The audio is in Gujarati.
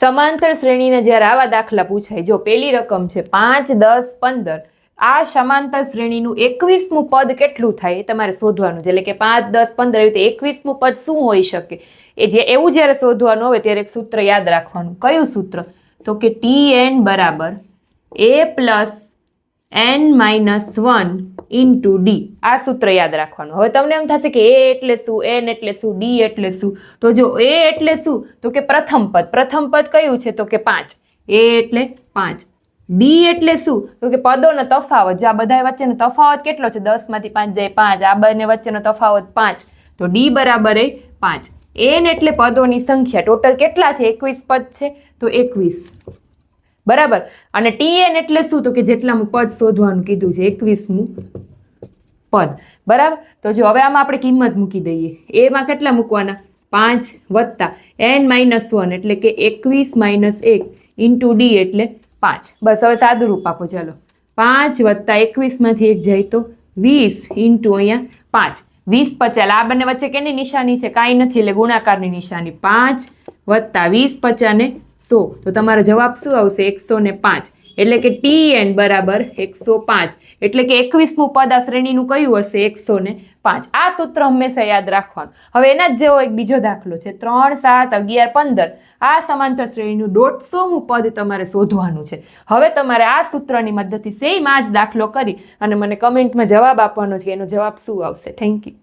સમાંતર શ્રેણીને જ્યારે આવા દાખલા પૂછાય, જો પેલી રકમ છે પાંચ, દસ, પંદર, આ સમાંતર શ્રેણીનું એકવીસમું પદ કેટલું થાય એ તમારે શોધવાનું છે. એટલે કે પાંચ, દસ, પંદર એવી રીતે એકવીસમું પદ શું હોઈ શકે? એ જે એવું જ્યારે શોધવાનું હોય ત્યારે એક સૂત્ર યાદ રાખવાનું. કયું સૂત્ર? તો કે ટી એન બરાબર A plus N minus one into D આ સૂત્ર યાદ રાખવાનું. હવે તમને એમ થશે કે એ એટલે શું, એન એટલે શું ડી એટલે શું? તો જો એ એટલે શું, તો કે પ્રથમ પદ. પ્રથમ પદ કયું છે? તો કે પાંચ. એ એટલે પાંચ. ડી એટલે શું? તો કે પદોનો તફાવત. જો આ બધા વચ્ચેનો તફાવત કેટલો છે? દસમાંથી પાંચ જાય પાંચ. આ બંને વચ્ચેનો તફાવત પાંચ. તો ડી બરાબર એ પાંચ. એન એટલે પદોની સંખ્યા. ટોટલ કેટલા છે? એકવીસ પદ છે. તો એકવીસ. બરાબર? અને ટીએન એટલે શું? તો કે જેટલામું પદ શોધવાનું કીધું છે. એકવીસમું પદ. બરાબર? તો જો હવે આમાં આપણે કિંમત મૂકી દઈએ. એમાં કેટલા મૂકવાના? પાંચ વત્તા એન માઇનસ વન એટલે કે એકવીસ માઇનસ એક ઇન્ટુ ડી એટલે પાંચ. બસ હવે સાદું રૂપ આપો, ચાલો. પાંચ વત્તા એકવીસમાંથી એક જાય તો વીસ ઇન્ટુ અહીંયા પાંચ. વીસ પચાસ. આ બંને વચ્ચે કેની નિશાની છે? કાંઈ નથી એટલે ગુણાકારની નિશાની. પાંચ વત્તા વીસ પચાસ ને સો. તો તમારો જવાબ શું આવશે? એકસો ને પાંચ. એટલે કે ટી એન બરાબર એકસો પાંચ. એટલે કે એકવીસમું પદ આ શ્રેણીનું કયું હશે? એકસો ને પાંચ. આ સૂત્ર હંમેશા યાદ રાખવાનું. હવે એના જ જેવો એક બીજો દાખલો છે. ત્રણ, સાત, અગિયાર, પંદર. આ સમાંતર શ્રેણીનું દોઢસોમું પદ તમારે શોધવાનું છે. હવે તમારે આ સૂત્રની મદદથી સેમ આ જ દાખલો કરી અને મને કમેન્ટમાં જવાબ આપવાનો છે. એનો જવાબ શું આવશે? Thank you